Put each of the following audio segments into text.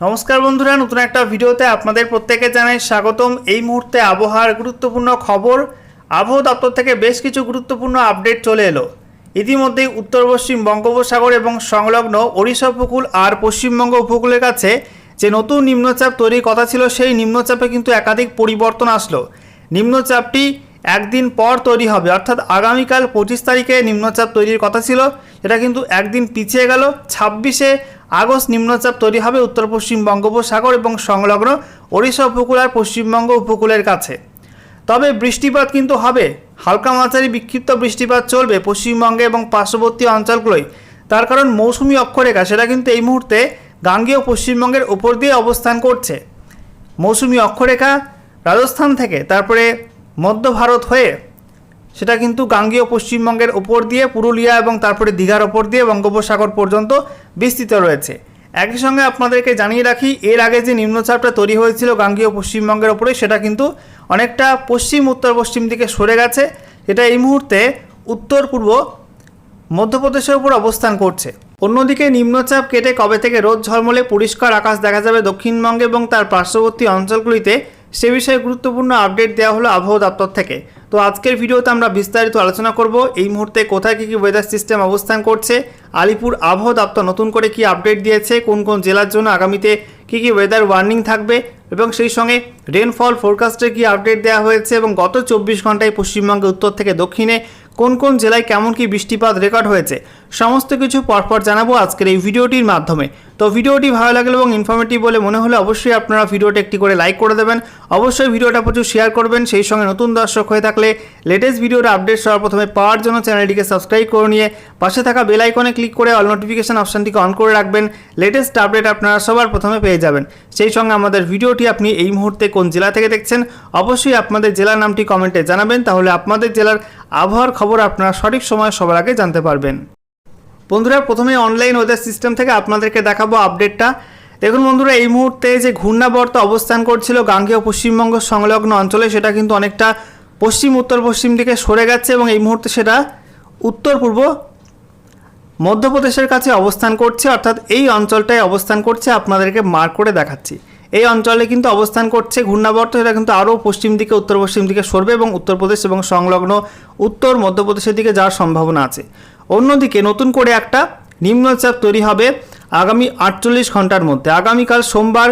নমস্কার বন্ধুরা, নতুন একটা ভিডিওতে আপনাদের প্রত্যেকে জানাই স্বাগতম। এই মুহূর্তে আবহাওয়ার গুরুত্বপূর্ণ খবর, আবহাওয়া দপ্তর থেকে বেশ কিছু গুরুত্বপূর্ণ আপডেট চলে এলো। ইতিমধ্যেই উত্তর, পশ্চিম বঙ্গোপসাগর এবং সংলগ্ন ওড়িশা উপকূল আর পশ্চিমবঙ্গ উপকূলের কাছে যে নতুন নিম্নচাপ তৈরির কথা ছিল, সেই নিম্নচাপে কিন্তু একাধিক পরিবর্তন আসলো। নিম্নচাপটি একদিন পর তৈরি হবে, অর্থাৎ আগামীকাল পঁচিশ তারিখে নিম্নচাপ তৈরির কথা ছিল এটা কিন্তু একদিন পিছিয়ে গেল। ছাব্বিশে আগস্ট নিম্নচাপ তৈরি হবে উত্তর পশ্চিম বঙ্গোপসাগর এবং সংলগ্ন ওড়িশা উপকূল আর পশ্চিমবঙ্গ উপকূলের কাছে। তবে বৃষ্টিপাত কিন্তু হবে। হালকা মাঝারি বিক্ষিপ্ত বৃষ্টিপাত চলবে পশ্চিমবঙ্গে এবং পার্শ্ববর্তী অঞ্চলগুলোয়। তার কারণ মৌসুমি অক্ষরেখা, সেটা কিন্তু এই মুহূর্তে গাঙ্গেয় পশ্চিমবঙ্গের ওপর দিয়ে অবস্থান করছে। মৌসুমি অক্ষরেখা রাজস্থান থেকে, তারপরে মধ্য ভারত হয়ে সেটা কিন্তু গাঙ্গেয় পশ্চিমবঙ্গের ওপর দিয়ে পুরুলিয়া এবং তারপরে দীঘার ওপর দিয়ে বঙ্গোপসাগর পর্যন্ত বিস্তৃত রয়েছে। একই সঙ্গে আপনাদেরকে জানিয়ে রাখি, এর আগে যে নিম্নচাপটা তৈরি হয়েছিল গাঙ্গেয় পশ্চিমবঙ্গের ওপরে, সেটা কিন্তু অনেকটা পশ্চিম, উত্তর, পশ্চিম দিকে সরে গেছে। এটা এই মুহূর্তে উত্তর, পূর্ব, মধ্যপ্রদেশের উপর অবস্থান করছে। অন্যদিকে নিম্নচাপ কেটে কবে থেকে রোদ ঝলমলে পরিষ্কার আকাশ দেখা যাবে দক্ষিণবঙ্গে এবং তার পার্শ্ববর্তী অঞ্চলগুলিতে, সে বিষয়ে গুরুত্বপূর্ণ আপডেট দেওয়া হলো আবহাওয়া দপ্তর থেকে। তো আজকের ভিডিওতে আমরা বিস্তারিত আলোচনা করব। এই মুহূর্তে কোথায় কী কী ওয়েদার সিস্টেম অবস্থান করছে? আলিপুর আবহাওয়া দপ্তর নতুন করে কি আপডেট দিয়েছে? কোন কোন জেলার জন্য আগামীতে কী কী ওয়েদার ওয়ার্নিং থাকবে এবং সেই সঙ্গে রেনফল ফোরকাস্টে কি আপডেট দেওয়া হয়েছে এবং গত চব্বিশ ঘন্টায় পশ্চিমবঙ্গে উত্তর থেকে দক্ষিণে কোন কোন জেলায় কেমন কি বৃষ্টিপাত রেকর্ড হয়েছে, সমস্ত কিছু পরপর জানাব আজকের এই ভিডিওটির মাধ্যমে। তো ভিডিওটি ভালো লাগল এবং ইনফরমেটিভ বলে মনে হলে অবশ্যই আপনারা ভিডিওটা একটি করে লাইক করে দেবেন। অবশ্যই ভিডিওটা প্রচুর শেয়ার করবেন, সেই সঙ্গে নতুন দর্শক হয়ে থাকলে লেটেস্ট ভিডিওর আপডেট সবার প্রথমে পাওয়ার জন্য চ্যানেলটিকে সাবস্ক্রাইব করে নিয়ে পাশে থাকা বেল আইকনে ক্লিক করে অল নোটিফিকেশান অপশানটিকে অন করে রাখবেন। লেটেস্ট আপডেট আপনারা সবার প্রথমে পেয়ে যাবেন। সেই সঙ্গে আমাদের ভিডিওটি আপনি এই মুহূর্তে কোন জেলা থেকে দেখছেন, অবশ্যই আপনাদের জেলার নামটি কমেন্টে জানাবেন, তাহলে আপনাদের জেলার আবহাওয়ার খবর আপনারা সঠিক সময় সবার আগে জানতে পারবেন। বন্ধুরা, প্রথমে অনলাইন ওয়েদার সিস্টেম থেকে আপনাদেরকে দেখাবো আপডেটটা দেখুন বন্ধুরা, এই মুহূর্তে যে ঘূর্ণাবর্ত অবস্থান করছিল গাঙ্গেয় পশ্চিমবঙ্গ সংলগ্ন অঞ্চলে, সেটা কিন্তু অনেকটা পশ্চিম উত্তর পশ্চিম দিকে সরে গেছে এবং এই মুহূর্তে সেটা উত্তর পূর্ব মধ্যপ্রদেশের কাছে অবস্থান করছে, অর্থাৎ এই অঞ্চলটায় অবস্থান করছে আপনাদেরকে মার্ক করে দেখাচ্ছি। এই অঞ্চলে কিন্তু অবস্থান করছে ঘূর্ণাবর্ত, এটা কিন্তু আরও পশ্চিম দিকে, উত্তর পশ্চিম দিকে সরবে এবং উত্তরপ্রদেশ এবং সংলগ্ন উত্তর মধ্যপ্রদেশের দিকে যাওয়ার সম্ভাবনা আছে। অন্যদিকে নতুন করে একটা নিম্নচাপ তৈরি হবে আগামী আটচল্লিশ ঘণ্টার মধ্যে। আগামীকাল সোমবার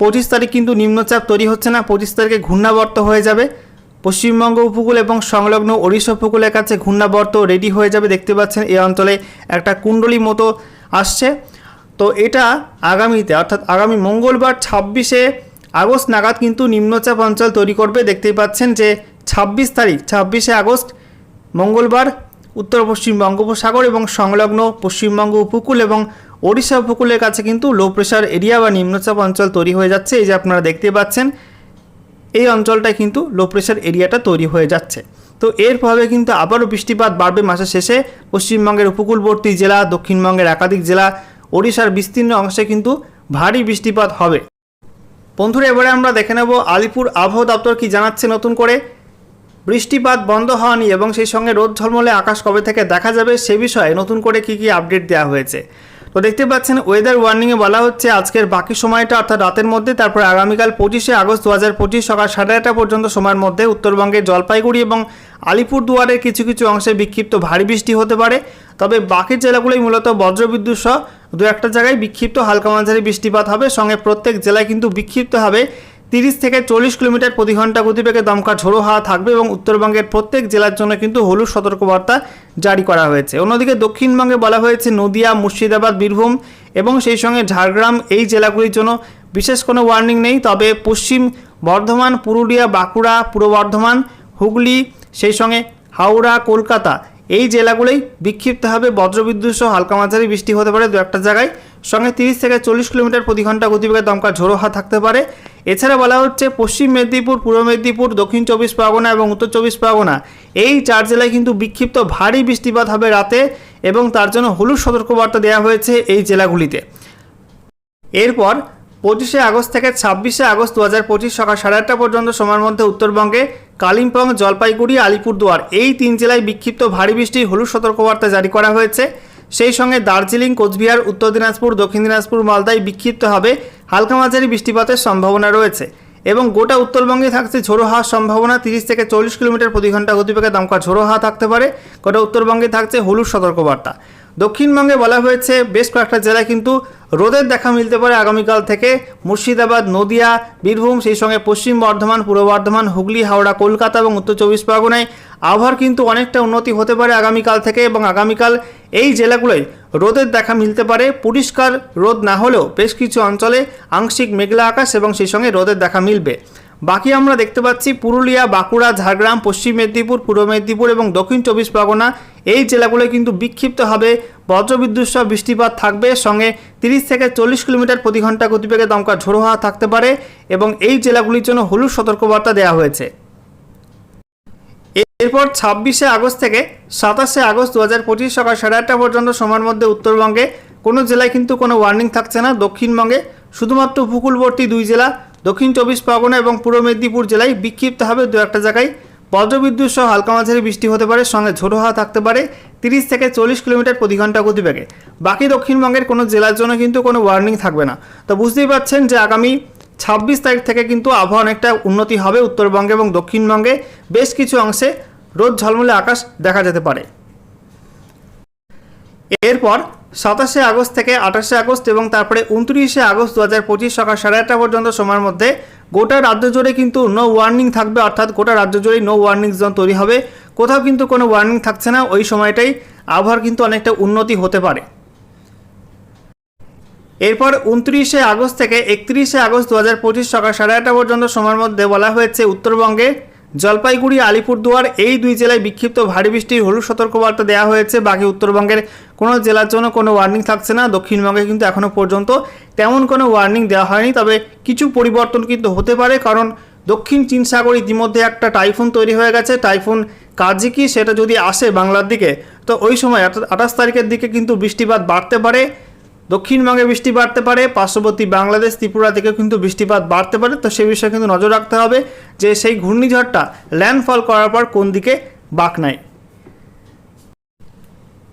পঁচিশ তারিখ কিন্তু নিম্নচাপ তৈরি হচ্ছে না, পঁচিশ তারিখে ঘূর্ণাবর্ত হয়ে যাবে। পশ্চিমবঙ্গ উপকূল এবং সংলগ্ন ওড়িশা উপকূলের কাছে ঘূর্ণাবর্ত রেডি হয়ে যাবে, দেখতে পাচ্ছেন এই অঞ্চলে একটা কুণ্ডলী মতো আসছে। তো এটা আগামীতে, অর্থাৎ আগামী মঙ্গলবার ছাব্বিশে আগস্ট নাগাদ কিন্তু নিম্নচাপ অঞ্চল তৈরি করবে। দেখতেই পাচ্ছেন যে ছাব্বিশ তারিখ, ছাব্বিশে আগস্ট মঙ্গলবার উত্তর পশ্চিম বঙ্গোপসাগর এবং সংলগ্ন পশ্চিমবঙ্গ উপকূল এবং ওড়িশা উপকূলের কাছে কিন্তু লো প্রেশার এরিয়া বা নিম্নচাপ অঞ্চল তৈরি হয়ে যাচ্ছে। এই যে আপনারা দেখতে পাচ্ছেন এই অঞ্চলটায় কিন্তু লো প্রেশার এরিয়াটা তৈরি হয়ে যাচ্ছে। তো এর প্রভাবে কিন্তু আবারও বৃষ্টিপাত বাড়বে মাসের শেষে। পশ্চিমবঙ্গের উপকূলবর্তী জেলা, দক্ষিণবঙ্গের একাধিক জেলা, ওড়িশার বিস্তীর্ণ অংশে কিন্তু ভারী বৃষ্টিপাত হবে। বন্ধুরা, এবারে আমরা দেখে নেব আলিপুর আবহাওয়া দপ্তর কি জানাচ্ছে নতুন করে। বৃষ্টিপাত বন্ধ হওয়া নিয়ে এবং সেই সঙ্গে রোদ ঝলমলে আকাশ কবে থেকে দেখা যাবে সে বিষয়ে নতুন করে কি কি আপডেট দেওয়া হয়েছে। তো দেখতে পাচ্ছেন ওয়েদার ওয়ার্নিংয়ে বলা হচ্ছে আজকের বাকি সময়টা, অর্থাৎ রাতের মধ্যে, তারপর আগামীকাল পঁচিশে আগস্ট দু হাজার পঁচিশ সকাল সাড়ে আটটা পর্যন্ত সময়ের মধ্যে উত্তরবঙ্গের জলপাইগুড়ি এবং আলিপুরদুয়ারের কিছু কিছু অংশে বিক্ষিপ্ত ভারী বৃষ্টি হতে পারে। তবে বাকি জেলাগুলোই মূলত বজ্রবিদ্যুৎ সহ দু একটা জায়গায় বিক্ষিপ্ত হালকা মাঝারি বৃষ্টিপাত হবে। সঙ্গে প্রত্যেক জেলায় কিন্তু বিক্ষিপ্তভাবে তিরিশ থেকে চল্লিশ কিলোমিটার প্রতি ঘণ্টা গতিবেগে দমকা ঝোড়ো হাওয়া থাকবে এবং উত্তরবঙ্গের প্রত্যেক জেলার জন্য কিন্তু হলুদ সতর্কবার্তা জারি করা হয়েছে। অন্যদিকে দক্ষিণবঙ্গে বলা হয়েছে, নদিয়া, মুর্শিদাবাদ, বীরভূম এবং সেই সঙ্গে ঝাড়গ্রাম এই জেলাগুলির জন্য বিশেষ কোনো ওয়ার্নিং নেই। তবে পশ্চিম বর্ধমান, পুরুলিয়া, বাঁকুড়া, পূর্ব বর্ধমান, হুগলি, সেই সঙ্গে হাওড়া, কলকাতা এই জেলাগুলোই বিক্ষিপ্তভাবে বজ্রবিদ্যুৎ সহ হালকা মাঝারি বৃষ্টি হতে পারে। দু একটা জায়গায় সঙ্গে তিরিশ থেকে চল্লিশ কিলোমিটার প্রতি ঘণ্টা গতিবেগে দমকা ঝোড়ো হাওয়া থাকতে পারে। এছাড়া বলা হচ্ছে পশ্চিম মেদিনীপুর, পূর্ব মেদিনীপুর, দক্ষিণ চব্বিশ পরগনা এবং উত্তর চব্বিশ পরগনা এই চার জেলায় কিন্তু বিক্ষিপ্ত ভারী বৃষ্টিপাত হবে রাতে এবং তার জন্য হলুদ সতর্কবার্তা দেওয়া হয়েছে এই জেলাগুলিতে। এরপর পঁচিশে আগস্ট থেকে ছাব্বিশে আগস্ট দু হাজার পঁচিশ সকাল সাড়ে আটটা পর্যন্ত সময়ের মধ্যে উত্তরবঙ্গে কালিম্পং, জলপাইগুড়ি, আলিপুরদুয়ার এই তিন জেলায় বিক্ষিপ্ত ভারী বৃষ্টির হলুদ সতর্কবার্তা জারি করা হয়েছে। সেই সঙ্গে দার্জিলিং, কোচবিহার, উত্তর দিনাজপুর, দক্ষিণ দিনাজপুর, মালদায় বিক্ষিপ্ত হবে হালকা মাঝারি বৃষ্টিপাতের সম্ভাবনা রয়েছে এবং গোটা উত্তরবঙ্গে থাকছে ঝোড়ো হাওয়ার সম্ভাবনা। তিরিশ থেকে চল্লিশ কিলোমিটার প্রতি ঘণ্টা গতিবেগে দমকা ঝোড়ো হাওয়া থাকতে পারে। গোটা উত্তরবঙ্গে থাকছে হলুদ সতর্কবার্তা। দক্ষিণবঙ্গে বলা হয়েছে, বেশ কয়েকটা জেলায় কিন্তু রোদের দেখা মিলতে পারে আগামীকাল থেকে। মুর্শিদাবাদ, নদিয়া, বীরভূম, সেই সঙ্গে পশ্চিম বর্ধমান, পূর্ব বর্ধমান, হুগলি, হাওড়া, কলকাতা এবং উত্তর চব্বিশ পরগনায় আবহাওয়ার কিন্তু অনেকটা উন্নতি হতে পারে আগামীকাল থেকে এবং আগামীকাল এই জেলাগুলোয় রোদের দেখা মিলতে পারে। পরিষ্কার রোদ না হলেও বেশ কিছু অঞ্চলে আংশিক মেঘলা আকাশ এবং সেই সঙ্গে রোদের দেখা মিলবে। বাকি আমরা দেখতে পাচ্ছি পুরুলিয়া, বাঁকুড়া, ঝাড়গ্রাম, পশ্চিম মেদিনীপুর, পূর্ব মেদিনীপুর এবং দক্ষিণ চব্বিশ পরগনা। এই জেলাগুলোয় কিন্তু বিক্ষিপ্তভাবে বজ্রবিদ্যুৎ সহ বৃষ্টিপাত থাকবে। সঙ্গে তিরিশ থেকে চল্লিশ কিলোমিটার প্রতি ঘণ্টা গতিবেগে দমকা ঝোড়ো হাওয়া থাকতে পারে এবং এই জেলাগুলির জন্য হলুদ সতর্কবার্তা দেওয়া হয়েছে। এরপর ছাব্বিশে আগস্ট থেকে সাতাশে আগস্ট দু হাজার পঁচিশ সকাল সাড়ে আটটা পর্যন্ত সময়ের মধ্যে উত্তরবঙ্গে কোনো জেলায় কিন্তু কোনো ওয়ার্নিং থাকছে না। দক্ষিণবঙ্গে শুধুমাত্র উপকূলবর্তী দুই জেলা দক্ষিণ চব্বিশ পরগনা এবং পূর্ব মেদিনীপুর জেলায় বিক্ষিপ্তভাবে দু একটা জায়গায়। বজ্রবিদ্যুৎ সহ হালকা মাঝারি বৃষ্টি হতে পারে, সঙ্গে ঝোড়ো হাওয়া থাকতে পারে। তিরিশ থেকে চল্লিশ কিলোমিটার প্রতি ঘণ্টা গতিবেগে। বাকি দক্ষিণবঙ্গের কোনো জেলার জন্য কিন্তু কোনো ওয়ার্নিং থাকবে না। তো বুঝতেই পারছেন যে আগামী ছাব্বিশ তারিখ থেকে কিন্তু আবহাওয়া অনেকটা উন্নতি হবে উত্তরবঙ্গে এবং দক্ষিণবঙ্গে। বেশ কিছু অংশে রোদ ঝলমলে আকাশ দেখা যেতে পারে। এরপর সাতাশে আগস্ট থেকে আঠাশে আগস্ট এবং তারপরে উনত্রিশে আগস্ট দু হাজার পঁচিশ সকাল সাড়ে আটটা পর্যন্ত সময়ের মধ্যে গোটা রাজ্য জুড়ে কিন্তু নো ওয়ার্নিং থাকবে, অর্থাৎ গোটা রাজ্য জুড়েই নো ওয়ার্নিং জোন তৈরি হবে। কোথাও কিন্তু কোনো ওয়ার্নিং থাকছে না, ওই সময়টাই আবহাওয়ার কিন্তু অনেকটা উন্নতি হতে পারে। এরপর উনত্রিশে আগস্ট থেকে একত্রিশে আগস্ট দু হাজার পঁচিশ সকাল সাড়ে আটটা পর্যন্ত সময়ের মধ্যে বলা হয়েছে উত্তরবঙ্গে জলপাইগুড়ি, আলিপুরদুয়ার, এই দুই জেলায় বিক্ষিপ্ত ভারী বৃষ্টির হলুদ সতর্কবার্তা দেওয়া হয়েছে। বাকি উত্তরবঙ্গের কোনো জেলার জন্য কোনো ওয়ার্নিং থাকছে না। দক্ষিণবঙ্গে কিন্তু এখনও পর্যন্ত তেমন কোনো ওয়ার্নিং দেওয়া হয়নি। তবে কিছু পরিবর্তন কিন্তু হতে পারে, কারণ দক্ষিণ চীন সাগর ইতিমধ্যে একটা টাইফুন তৈরি হয়ে গেছে। টাইফুন কাজে কি? সেটা যদি আসে বাংলার দিকে, তো ওই সময় আঠাশ তারিখের দিকে কিন্তু বৃষ্টিপাত বাড়তে পারে। দক্ষিণবঙ্গে বৃষ্টি বাড়তে পারে, পার্শ্ববর্তী বাংলাদেশ, ত্রিপুরা থেকে কিন্তু বৃষ্টিপাত বাড়তে পারে। তো সেই বিষয়ে কিন্তু নজর রাখতে হবে যে সেই ঘূর্ণিঝড়টা ল্যান্ডফল করার পর কোন দিকে বাঁক নেয়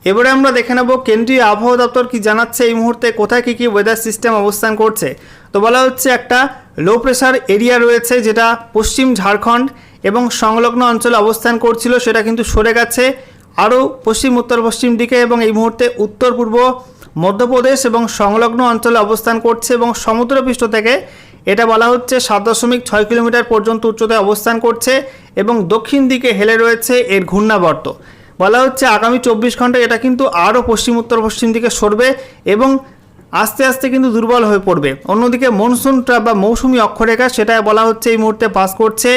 এবারে আমরা দেখে নেব কেন্দ্রীয় আবহাওয়া দপ্তর কি জানাচ্ছে এই মুহূর্তে, কোথায় কী কী ওয়েদার সিস্টেম অবস্থান করছে। তো বলা হচ্ছে একটা লো প্রেশার এরিয়া রয়েছে যেটা পশ্চিম ঝাড়খণ্ড এবং সংলগ্ন অঞ্চলে অবস্থান করছিল, সেটা কিন্তু সরে গেছে আরও পশ্চিম উত্তর পশ্চিম দিকে এবং এই মুহূর্তে উত্তর পূর্ব মধ্যপ্রদেশ এবং সংলগ্ন অঞ্চলে অবস্থান করছে এবং সমুদ্রপৃষ্ঠ থেকে এটা বলা হচ্ছে সাত দশমিক ছয় কিলোমিটার পর্যন্ত উচ্চতায় অবস্থান করছে এবং দক্ষিণ দিকে হেলে রয়েছে এর ঘূর্ণাবর্ত। বলা হচ্ছে আগামী চব্বিশ ঘন্টায় এটা কিন্তু আরও পশ্চিম, উত্তর, পশ্চিম দিকে সরবে এবং আস্তে আস্তে কিন্তু দুর্বল হয়ে পড়বে। অন্যদিকে মনসুন ট্রাপ বা মৌসুমি অক্ষরেখা সেটা বলা হচ্ছে এই মুহূর্তে পাস করছে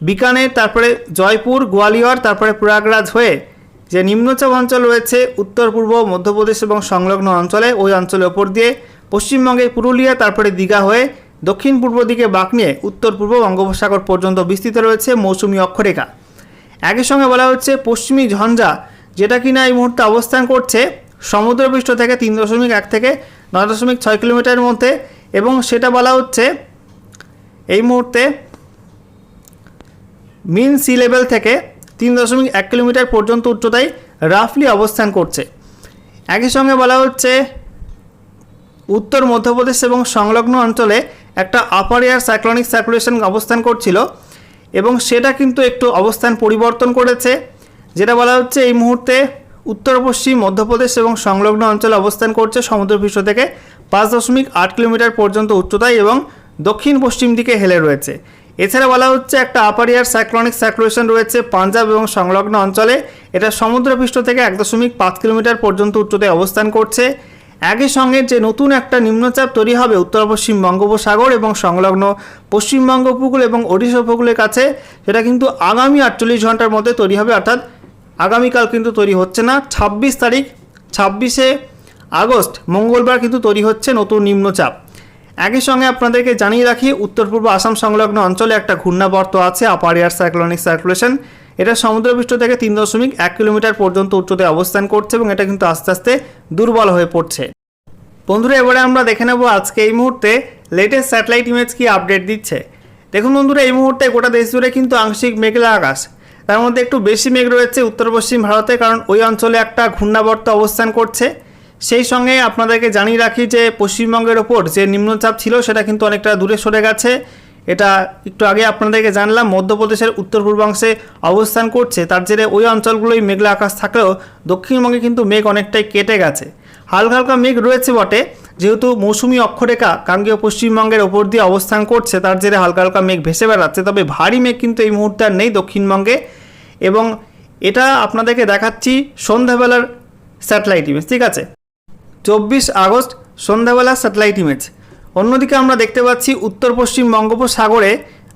বিকানের তারপরে জয়পুর, গোয়ালিয়র, তারপরে প্রয়াগরাজ হয়ে যে নিম্নচাপ অঞ্চল রয়েছে উত্তর, পূর্ব, মধ্যপ্রদেশ এবং সংলগ্ন অঞ্চলে, ওই অঞ্চলের ওপর দিয়ে পশ্চিমবঙ্গের পুরুলিয়া, তারপরে দীঘা হয়ে দক্ষিণ পূর্ব দিকে বাঁক নিয়ে উত্তর, পূর্ব বঙ্গোপসাগর পর্যন্ত বিস্তৃত রয়েছে মৌসুমি অক্ষরেখা। একই সঙ্গে বলা হচ্ছে পশ্চিমী ঝঞ্ঝা, যেটা কিনা এই মুহূর্তে অবস্থান করছে সমুদ্রপৃষ্ঠ থেকে তিন দশমিক এক থেকে নয় দশমিক ছয় কিলোমিটারের মধ্যে এবং সেটা বলা হচ্ছে এই মুহূর্তে মিন সি লেভেল থেকে তিন দশমিক এক কিলোমিটার পর্যন্ত উচ্চতায় রাফলি অবস্থান করছে। একই সঙ্গে বলা হচ্ছে, উত্তর, মধ্যপ্রদেশ এবং সংলগ্ন অঞ্চলে একটা আপার এয়ার সাইক্লনিক সার্কুলেশন অবস্থান করছিল এবং সেটা কিন্তু একটু অবস্থান পরিবর্তন করেছে, যেটা বলা হচ্ছে এই মুহূর্তে উত্তর, পশ্চিম, মধ্যপ্রদেশ এবং সংলগ্ন অঞ্চলে অবস্থান করছে সমুদ্রপৃষ্ঠ থেকে পাঁচ দশমিক আট কিলোমিটার পর্যন্ত উচ্চতায় এবং দক্ষিণ পশ্চিম দিকে হেলে রয়েছে। এছাড়া বলা হচ্ছে একটা আপার এয়ার সাইক্লনিক সার্কুলেশন রয়েছে পাঞ্জাব এবং সংলগ্ন অঞ্চলে। এটা সমুদ্রপৃষ্ঠ থেকে এক দশমিক পাঁচ কিলোমিটার পর্যন্ত উচ্চতায় অবস্থান করছে। একই সঙ্গে যে নতুন একটা নিম্নচাপ তৈরি হবে উত্তর পশ্চিম বঙ্গোপসাগর এবং সংলগ্ন পশ্চিমবঙ্গ উপকূল এবং ওড়িশা উপকূলের কাছে, সেটা কিন্তু আগামী আটচল্লিশ ঘণ্টার মধ্যে তৈরি হবে, অর্থাৎ আগামীকাল কিন্তু তৈরি হচ্ছে না। ছাব্বিশ তারিখ, ছাব্বিশে আগস্ট, মঙ্গলবার কিন্তু তৈরি হচ্ছে নতুন নিম্নচাপ। একই সঙ্গে আপনাদেরকে জানিয়ে রাখি, উত্তর পূর্ব আসাম সংলগ্ন অঞ্চলে একটা ঘূর্ণাবর্ত আছে আপার এয়ার সাইক্লনিক সার্কুলেশন এটা সমুদ্রপৃষ্ঠ থেকে তিন দশমিক এক কিলোমিটার পর্যন্ত উচ্চতায় অবস্থান করছে এবং এটা কিন্তু আস্তে আস্তে দুর্বল হয়ে পড়ছে। বন্ধুরা, এবারে আমরা দেখে নেব আজকে এই মুহূর্তে লেটেস্ট স্যাটেলাইট ইমেজ কি আপডেট দিচ্ছে। দেখুন বন্ধুরা, এই মুহূর্তে গোটা দেশ জুড়ে কিন্তু আংশিক মেঘলা আকাশ। তার মধ্যে একটু বেশি মেঘ রয়েছে উত্তর পশ্চিম ভারতে, কারণ ওই অঞ্চলে একটা ঘূর্ণাবর্ত অবস্থান করছে। সেই সঙ্গে আপনাদেরকে জানিয়ে রাখি যে পশ্চিমবঙ্গের ওপর যে নিম্নচাপ ছিল সেটা কিন্তু অনেকটা দূরে সরে গেছে। এটা একটু আগে আপনাদেরকে জানলাম, মধ্যপ্রদেশের উত্তর পূর্বাংশে অবস্থান করছে। তার জেরে ওই অঞ্চলগুলোই মেঘলা আকাশ থাকলেও দক্ষিণবঙ্গে কিন্তু মেঘ অনেকটাই কেটে গেছে। হালকা হালকা মেঘ রয়েছে বটে, যেহেতু মৌসুমি অক্ষরেখা গাঙ্গেয় পশ্চিমবঙ্গের ওপর দিয়ে অবস্থান করছে, তার জেরে হালকা হালকা মেঘ ভেসে বেড়াচ্ছে। তবে ভারী মেঘ কিন্তু এই মুহূর্তে আর নেই দক্ষিণবঙ্গে। এবং এটা আপনাদেরকে দেখাচ্ছি সন্ধ্যাবেলার স্যাটেলাইট ইমেজ, ঠিক আছে? চব্বিশ আগস্ট, সন্ধ্যাবেলা স্যাটেলাইট ইমেজ। অন্যদিকে আমরা দেখতে পাচ্ছি উত্তর পশ্চিম বঙ্গোপসাগরে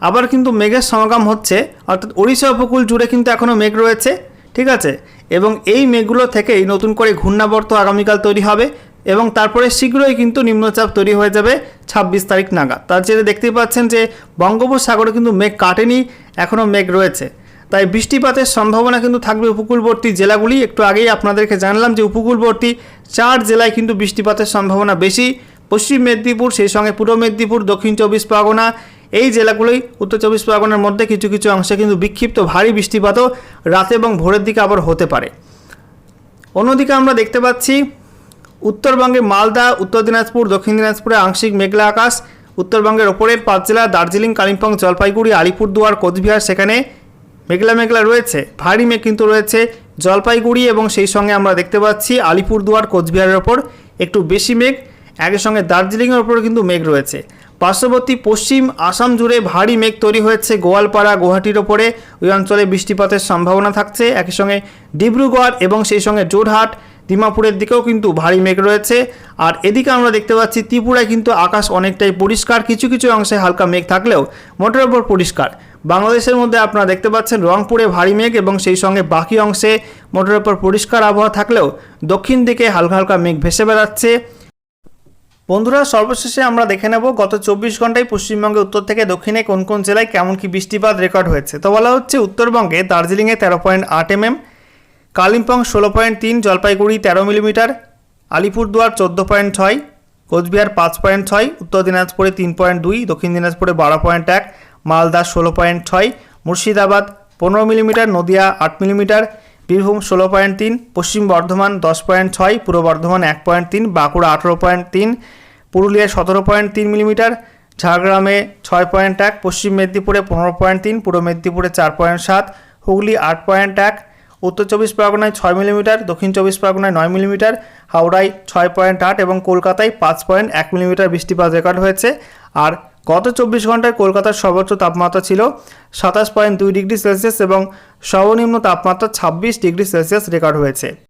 আবার কিন্তু মেঘের সমাগম হচ্ছে, অর্থাৎ ওড়িশা উপকূল জুড়ে কিন্তু এখনও মেঘ রয়েছে, ঠিক আছে? এবং এই মেঘগুলো থেকেই নতুন করে ঘূর্ণাবর্ত আগামীকাল তৈরি হবে এবং তারপরে শীঘ্রই কিন্তু নিম্নচাপ তৈরি হয়ে যাবে ছাব্বিশ তারিখ নাগাদ। তার জেরে দেখতেই পাচ্ছেন যে বঙ্গোপসাগরে কিন্তু মেঘ কাটেনি এখনও মেঘ রয়েছে। তাই বৃষ্টিপাতের সম্ভাবনা কিন্তু থাকবে উপকূলবর্তী জেলাগুলি। একটু আগেই আপনাদেরকে জানলাম যে উপকূলবর্তী চার জেলায় কিন্তু বৃষ্টিপাতের সম্ভাবনা বেশি। পশ্চিম মেদিনীপুর, সেই সঙ্গে পূর্ব মেদিনীপুর, দক্ষিণ চব্বিশ পরগনা, এই জেলাগুলোই উত্তর চব্বিশ পরগনার মধ্যে কিছু কিছু অংশে কিন্তু বিক্ষিপ্ত ভারী বৃষ্টিপাতও রাতে এবং ভোরের দিকে আবার হতে পারে। অন্যদিকে আমরা দেখতে পাচ্ছি, উত্তরবঙ্গে মালদা, উত্তর দিনাজপুর, দক্ষিণ দিনাজপুরে আংশিক মেঘলা আকাশ, উত্তরবঙ্গের ওপরের পাঁচ জেলা, দার্জিলিং, কালিম্পং, জলপাইগুড়ি, আলিপুরদুয়ার, কোচবিহার, সেখানে মেঘলা মেঘলা রয়েছে, ভারী মেঘ কিন্তু রয়েছে জলপাইগুড়ি এবং সেই সঙ্গে আমরা দেখতে পাচ্ছি আলিপুরদুয়ার, কোচবিহারের ওপর একটু বেশি মেঘ, একই সঙ্গে দার্জিলিংয়ের ওপর কিন্তু মেঘ রয়েছে। পার্শ্ববর্তী পশ্চিম আসাম জুড়ে ভারী মেঘ তৈরি হয়েছে গোয়ালপাড়া, গুয়াহাটির ওপরে। ওই অঞ্চলে বৃষ্টিপাতের সম্ভাবনা থাকছে। একই সঙ্গে ডিব্রুগড় এবং সেই সঙ্গে জোরহাট ডিমাপুরের দিকেও কিন্তু ভারী মেঘ রয়েছে। আর এদিকে আমরা দেখতে পাচ্ছি ত্রিপুরায় কিন্তু আকাশ অনেকটাই পরিষ্কার। কিছু কিছু অংশে হালকা মেঘ থাকলেও মোটের ওপর পরিষ্কার। বাংলাদেশের মধ্যে আপনারা দেখতে পাচ্ছেন রংপুরে ভারী মেঘ এবং সেই সঙ্গে বাকি অংশে মোটের ওপর পরিষ্কার আবহাওয়া থাকলেও দক্ষিণ দিকে হালকা হালকা মেঘ ভেসে বেড়াচ্ছে। বন্ধুরা, সর্বশেষে আমরা দেখে নেব গত চব্বিশ ঘন্টায় পশ্চিমবঙ্গে উত্তর থেকে দক্ষিণে কোন কোন জেলায় কেমন কি বৃষ্টিপাত রেকর্ড হয়েছে। তো বলা হচ্ছে উত্তরবঙ্গে দার্জিলিংয়ে তেরো পয়েন্ট আট এমএম, কালিম্পং ষোলো পয়েন্ট তিন, জলপাইগুড়ি তেরো মিলিমিটার, আলিপুরদুয়ার চোদ্দ পয়েন্ট ছয়, কোচবিহার পাঁচ পয়েন্ট ছয়, উত্তর দিনাজপুরে তিন পয়েন্ট দুই, দক্ষিণ দিনাজপুরে বারো পয়েন্ট এক মালদা ষোলো পয়েন্ট ছয়, মুর্শিদাবাদ পনেরো মিলিমিটার, নদিয়া আট মিলিমিটার, বীরভূম ষোলো পয়েন্ট তিন, পশ্চিম বর্ধমান দশ পয়েন্ট ছয়, পূর্ব বর্ধমান এক পয়েন্ট তিন, বাঁকুড়া আঠেরো পয়েন্ট তিন পুরুলিয়ায় সতেরো পয়েন্ট তিন মিলিমিটার, ঝাড়গ্রামে ছয় পয়েন্ট এক, পশ্চিম মেদিনীপুরে পনেরো পয়েন্ট তিন, পূর্ব মেদিনীপুরে চার পয়েন্ট সাত, হুগলি আট পয়েন্ট এক, উত্তর চব্বিশ পরগনায় ছয় মিলিমিটার, দক্ষিণ চব্বিশ পরগনায় নয় মিলিমিটার, হাওড়ায় ছয় পয়েন্ট আট এবং কলকাতায় পাঁচ পয়েন্ট এক মিলিমিটার বৃষ্টিপাত রেকর্ড হয়েছে। আর গত চব্বিশ ঘন্টায় কলকাতার সর্বোচ্চ তাপমাত্রা ছিল সাতাশ পয়েন্ট দুই ডিগ্রি সেলসিয়াস এবং সর্বনিম্ন তাপমাত্রা ছাব্বিশ ডিগ্রি সেলসিয়াস রেকর্ড হয়েছে।